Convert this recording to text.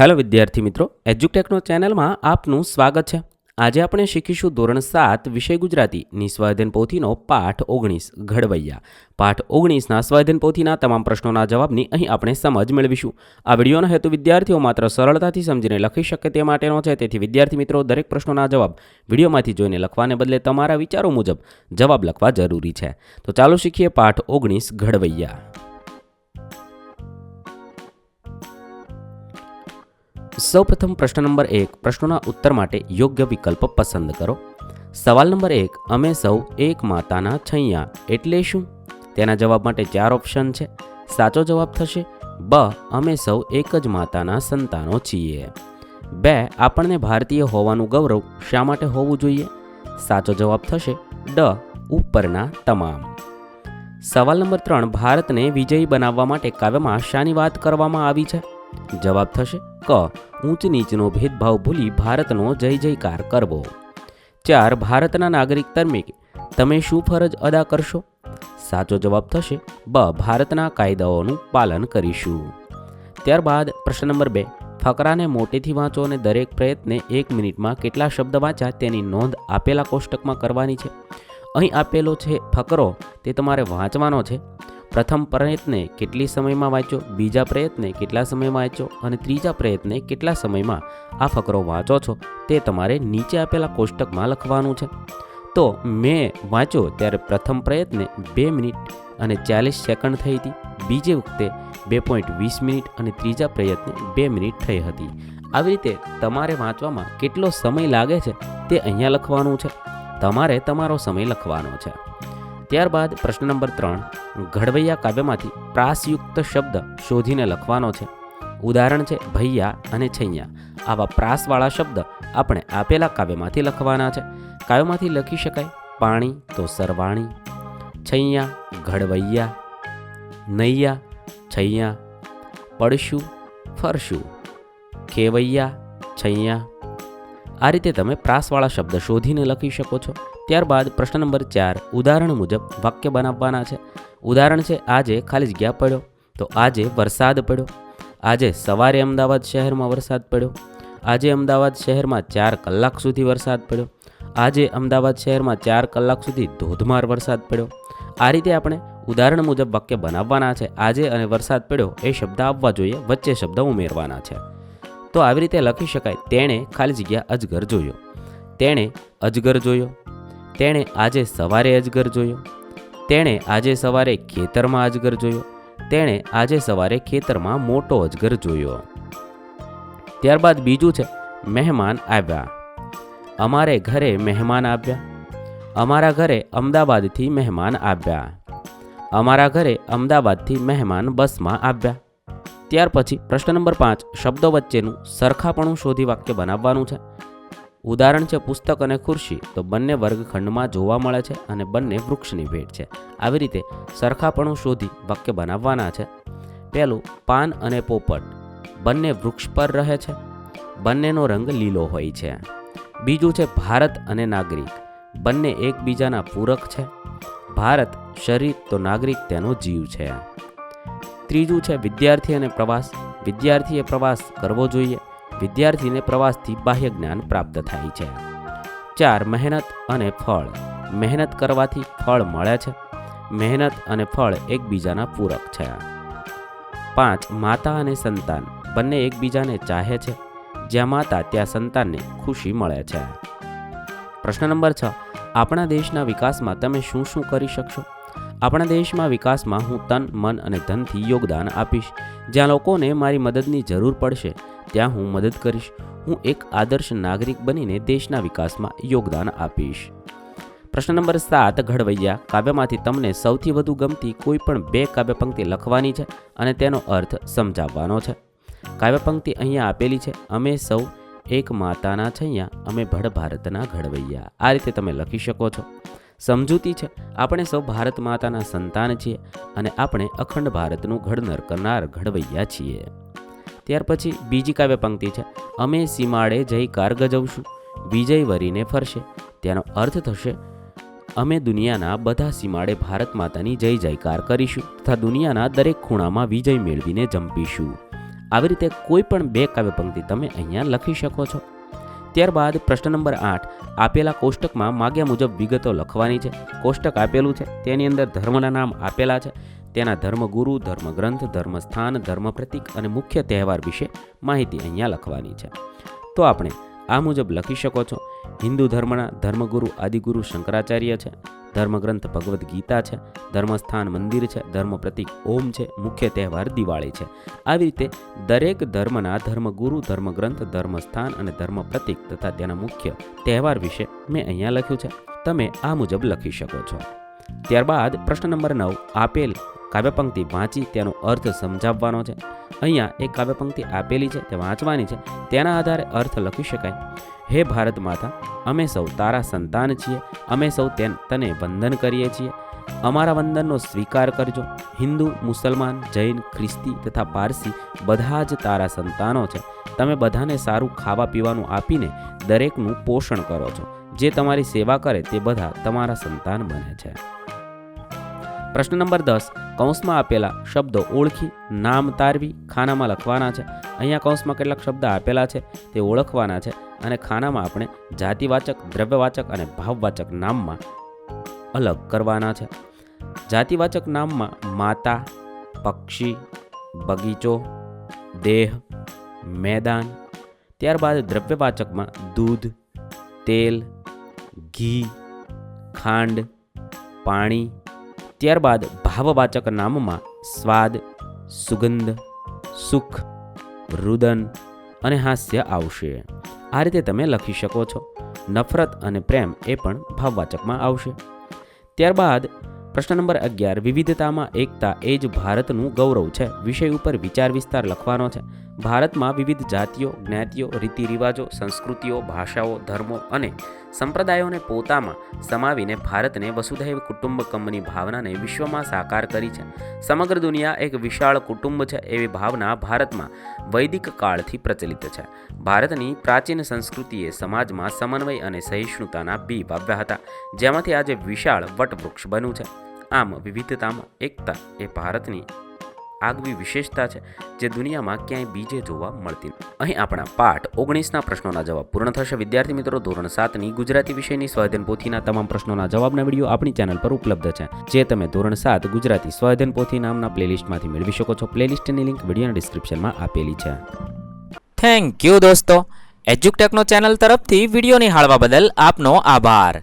Hello વિદ્યાર્થી મિત્રો, એજ્યુટેકનો ચેનલમાં આપનું સ્વાગત છે. આજે આપણે શીખીશું ધોરણ સાત, વિષય ગુજરાતીની નિસ્વાધન પોથીનો પાઠ ઓગણીસ, ઘડવૈયા. પાઠ ઓગણીસના સ્વાધન પોથીના તમામ પ્રશ્નોના જવાબની અહીં આપણે સમજ મેળવીશું. આ વિડીયોનો હેતુ વિદ્યાર્થીઓ માત્ર સરળતાથી સમજીને લખી શકે તે માટેનો છે, તેથી વિદ્યાર્થી મિત્રો, દરેક પ્રશ્નોના જવાબ વિડીયોમાંથી જોઈને લખવાને બદલે તમારા વિચારો મુજબ જવાબ લખવા જરૂરી છે. તો ચાલો શીખીએ પાઠ ઓગણીસ, ઘડવૈયા. સૌપ્રથમ પ્રશ્ન નંબર એક પ્રશ્નોના ઉત્તર માટે યોગ્ય વિકલ્પ પસંદ કરો. સવાલ નંબર એક, અમે સૌ એક માતાના છૈયા એટલે શું? તેના જવાબ માટે ચાર ઓપ્શન છે. સાચો જવાબ થશે, બ, અમે સૌ એક જ માતાના સંતાનો છીએ. બે, આપણને ભારતીય હોવાનું ગૌરવ શા માટે હોવું જોઈએ? સાચો જવાબ થશે, ડ, ઉપરના તમામ. સવાલ નંબર ત્રણ, ભારતને વિજયી બનાવવા માટે કાવ્યમાં શાની વાત કરવામાં આવી છે? જવાબ થશે, ક ઊંચ નીચનો ભેદભાવ ભૂલી ભારતનો જય જયકાર કરવો. ચાર, ભારતના નાગરિક તરીકે તમે શું ફરજ અદા કરશો? સાચો જવાબ થશે, બ, ભારતના કાયદાઓનું પાલન કરીશું. ત્યારબાદ પ્રશ્ન નંબર બે, ફકરાને મોટેથી વાંચો અને દરેક પ્રયત્ને એક મિનિટમાં કેટલા શબ્દ વાંચ્યા તેની નોંધ આપેલા કોષ્ટકમાં કરવાની છે. અહીં આપેલો છે, ફકરો, તે તમારે વાંચવાનો છે પ્રથમ પ્રયત્ને કેટલી સમયમાં વાંચ્યો? બીજા પ્રયત્ને કેટલા સમયમાં વાંચ્યો? અને ત્રીજા પ્રયત્ને કેટલા સમયમાં આ ફકરો વાંચો છો? તે તમારે નીચે આપેલા કોષ્ટકમાં લખવાનું છે. તો મેં વાંચ્યો ત્યારે પ્રથમ પ્રયત્ને બે મિનિટ અને ચાલીસ સેકન્ડ થઈ હતી. બીજી વખતે બે પોઈન્ટ વીસ મિનિટ અને ત્રીજા પ્રયત્ને બે મિનિટ થઈ હતી. આવી રીતે તમારે વાંચવામાં કેટલો સમય લાગે છે તે અહીંયા લખવાનું છે. તમારે તમારો સમય લખવાનો છે. ત્યારબાદ પ્રશ્ન નંબર ત્રણ. ઘડવૈયા કાવ્યમાંથી પ્રાસયુક્ત શબ્દ શોધીને લખવાનો છે. ઉદાહરણ છે, ભૈયા અને છૈયા. આવા પ્રાસવાળા શબ્દ આપણે આપેલા કાવ્યમાંથી લખવાના છે. કાવ્યમાંથી લખી શકાય, પાણી તો સરવાણી. છૈયા, ઘડવૈયા. નૈયા, છૈયા. પડશું, ફરશું. ખેવૈયા છૈયા. આ રીતે તમે પ્રાસવાળા શબ્દ શોધીને લખી શકો છો. ત્યારબાદ પ્રશ્ન નંબર ચાર, ઉદાહરણ મુજબ વાક્ય બનાવવાના છે. ઉદાહરણ છે, આજે ખાલી જગ્યા પડ્યો, તો આજે વરસાદ પડ્યો. આજે સવારે અમદાવાદ શહેરમાં વરસાદ પડ્યો. આજે અમદાવાદ શહેરમાં ચાર કલાક સુધી વરસાદ પડ્યો. આજે અમદાવાદ શહેરમાં ચાર કલાક સુધી ધોધમાર વરસાદ પડ્યો. આ રીતે આપણે ઉદાહરણ મુજબ વાક્ય બનાવવાના છે, આજે અને વરસાદ પડ્યો એ શબ્દ આવવા જોઈએ, વચ્ચે શબ્દ ઉમેરવાના છે. તો આવી રીતે લખી શકાય, તેણે ખાલી જગ્યા અજગર જોયો. તેણે અજગર જોયો. તેણે આજે સવારે અજગર જોયો. તેણે આજે સવારે ખેતરમાં અજગર જોયો. તેણે આજે સવારે ખેતરમાં મોટો અજગર જોયો. ત્યારબાદ બીજું છે, મહેમાન આવ્યા. અમારે ઘરે મહેમાન આવ્યા. અમારા ઘરે અમદાવાદથી મહેમાન આવ્યા. અમારા ઘરે અમદાવાદથી મહેમાન બસમાં આવ્યા. ત્યાર પછી પ્રશ્ન નંબર પાંચ, શબ્દો વચ્ચેનું સરખાપણું શોધી વાક્ય બનાવવાનું છે. ઉદાહરણ છે પુસ્તક અને ખુરશી. તો બંને વર્ગખંડમાં જોવા મળે છે અને બંને વૃક્ષની ભેટ છે. આવી રીતે સરખાપણું શોધી વાક્ય બનાવવાના છે. પહેલું, પાન અને પોપટ. બંને વૃક્ષ પર રહે છે. બંનેનો રંગ લીલો હોય છે. બીજું છે ભારત અને નાગરિક. બંને એકબીજાના પૂરક છે. ભારત શરીર, તો નાગરિક તેનો જીવ છે. ત્રીજું છે વિદ્યાર્થી અને પ્રવાસ. વિદ્યાર્થીએ પ્રવાસ કરવો જોઈએ. વિદ્યાર્થીને પ્રવાસથી બાહ્ય જ્ઞાન પ્રાપ્ત થાય છે. ચાર, મહેનત અને ફળ. મહેનત કરવાથી ફળ મળે છે. મહેનત અને ફળ એકબીજાના પૂરક છે. પાંચ, માતા અને સંતાન. બંને એકબીજાને ચાહે છે. જ્યાં માતા, ત્યાં સંતાનને ખુશી મળે છે. પ્રશ્ન નંબર છ. આપણા દેશના વિકાસમાં તમે શું શું કરી શકશો? આપણા દેશમાં વિકાસમાં હું તન, મન અને ધનથી યોગદાન આપીશ. જ્યાં લોકોને મારી મદદની જરૂર પડશે, ત્યાં હું મદદ કરીશ. હું એક આદર્શ નાગરિક બનીને દેશના વિકાસમાં યોગદાન આપીશ. પ્રશ્ન નંબર સાત, ઘડવૈયા. કાવ્યમાંથી તમને સૌથી વધુ ગમતી કોઈ પણ બે કાવ્ય પંક્તિ લખવાની છે અને તેનો અર્થ સમજાવવાનો છે. કાવ્ય પંક્તિ અહીંયા આપેલી છે, અમે સૌ એક માતાના છૈયા, અમે ભડ ભારતના ઘડવૈયા. આ રીતે તમે લખી શકો છો. સમજૂતી છે. આપણે સૌ ભારત માતાના સંતાન છીએ અને આપણે અખંડ ભારતનું ઘડનર કરનાર ઘડવૈયા છીએ. ત્યાર પછી બીજી કાવ્ય પંક્તિ છે. અમે સીમાડે જયકાર ગજવશું વિજય વરીને ફરશે. તેનો અર્થ થશે, અમે દુનિયાના બધા સીમાડે ભારત માતાની જય જયકાર કરીશું તથા દુનિયાના દરેક ખૂણામાં વિજય મેળવીને જંપીશું. આવી રીતે કોઈ પણ બે કાવ્ય પંક્તિ તમે અહીંયા લખી શકો છો. ત્યારબાદ પ્રશ્ન નંબર આઠ. આપેલા કોષ્ટકમાં માગ્યા મુજબ વિગતો લખવાની છે. કોષ્ટક આપેલું છે. તેની અંદર ધર્મના નામ આપેલા છે. તેના ધર્મગુરુ, ધર્મગ્રંથ, ધર્મસ્થાન ધર્મ પ્રતીક અને મુખ્ય તહેવાર વિશે માહિતી અહીંયા લખવાની છે. તો આપણે આ મુજબ લખી શકો છો. હિન્દુ ધર્મના ધર્મગુરુ આદિગુરુ શંકરાચાર્ય છે. ધર્મગ્રંથ ભગવદ્ ગીતા છે, ધર્મસ્થાન મંદિર છે, ધર્મ પ્રતિક ઓમ છે, મુખ્ય તહેવાર દિવાળી છે. આવી રીતે દરેક ધર્મના ધર્મગુરુ, ધર્મગ્રંથ, ધર્મસ્થાન અને ધર્મ પ્રતિક તથા તેના મુખ્ય તહેવાર વિશે મેં અહીંયા લખ્યું છે. તમે આ મુજબ લખી શકો છો. ત્યારબાદ પ્રશ્ન નંબર નવ, આપેલ કાવ્યપંક્તિ વાંચી તેનો અર્થ સમજાવવાનો છે. અહીંયા એક કાવ્યપંક્તિ આપેલી છે, તે વાંચવાની છે. તેના આધારે અર્થ લખી શકાય. હે ભારત માતા, અમે સૌ તારા સંતાન છીએ. અમે સૌ તેન વંદન કરીએ છીએ. અમારા વંદનનો સ્વીકાર કરજો. હિન્દુ, મુસલમાન, જૈન, ખ્રિસ્તી તથા પારસી બધા જ તારા સંતાનો છે. તમે બધાને સારું ખાવા પીવાનું આપીને દરેકનું પોષણ કરો છો. જે તમારી સેવા કરે તે બધા તમારા સંતાન બને છે. પ્રશ્ન નંબર દસ. કૌંસમાં આપેલા શબ્દો ઓળખી, નામ તારવી ખાનામાં લખવાના છે. અહીંયા કૌંસમાં કેટલાક શબ્દ આપેલા છે, તે ઓળખવાના છે અને ખાનામાં આપણે જાતિવાચક, દ્રવ્યવાચક અને ભાવવાચક નામમાં અલગ કરવાના છે. જાતિવાચક નામમાં માતા, પક્ષી, બગીચો, દેહ, મેદાન, ત્યારબાદ દ્રવ્યવાચકમાં દૂધ, તેલ, ઘી, ખાંડ, પાણી ત્યારબાદ ભાવવાચક નામમાં સ્વાદ, સુગંધ, સુખ, રુદન અને હાસ્ય આવશે. આ રીતે તમે લખી શકો છો. નફરત અને પ્રેમ એ પણ ભાવવાચકમાં આવશે. ત્યારબાદ પ્રશ્ન નંબર અગિયાર, વિવિધતામાં એકતા એ જ ભારતનું ગૌરવ છે. વિષય ઉપર વિચાર વિસ્તાર લખવાનો છે. ભારતમાં વિવિધ જાતિઓ, જ્ઞાતિઓ રીતિ રિવાજો સંસ્કૃતિઓ, ભાષાઓ, ધર્મો અને સંપ્રદાયોને પોતામાં સમાવીને ભારતને વસુધૈવ કુટુંબકમની ભાવનાને વિશ્વમાં સાકાર કરી છે. સમગ્ર દુનિયા એક વિશાળ કુટુંબ છે એવી ભાવના ભારતમાં વૈદિક કાળથી પ્રચલિત છે. ભારતની પ્રાચીન સંસ્કૃતિએ સમાજમાં સમન્વય અને સહિષ્ણુતાના બી વાવ્યા હતા, જેમાંથી આજે વિશાળ વટવૃક્ષ બન્યું છે. આમ વિવિધતામાં એકતા એ ભારતની આગવી વિશેષતા છે જે દુનિયામાં ક્યાંય બીજે જોવા મળતી. અહીં આપણા પાઠ ઓગણીસના પ્રશ્નોના જવાબ પૂર્ણ થશે. વિદ્યાર્થી મિત્રો, ધોરણ સાતની ગુજરાતી વિષયની સ્વાધ્યન પોથીના તમામ પ્રશ્નોના જવાબના વીડિયો આપણી ચેનલ પર ઉપલબ્ધ છે, જે તમે ધોરણ સાત ગુજરાતી સ્વાધ્યન પોથી નામના પ્લેલિસ્ટમાંથી મેળવી શકો છો. પ્લેલિસ્ટની લિંક વિડીયોના ડિસ્ક્રિપ્શનમાં આપેલી છે. થેન્ક યુ દોસ્તો. એજ્યુકટેકનો ચેનલ તરફથી વીડિયો નિહાળવા બદલ આપનો આભાર.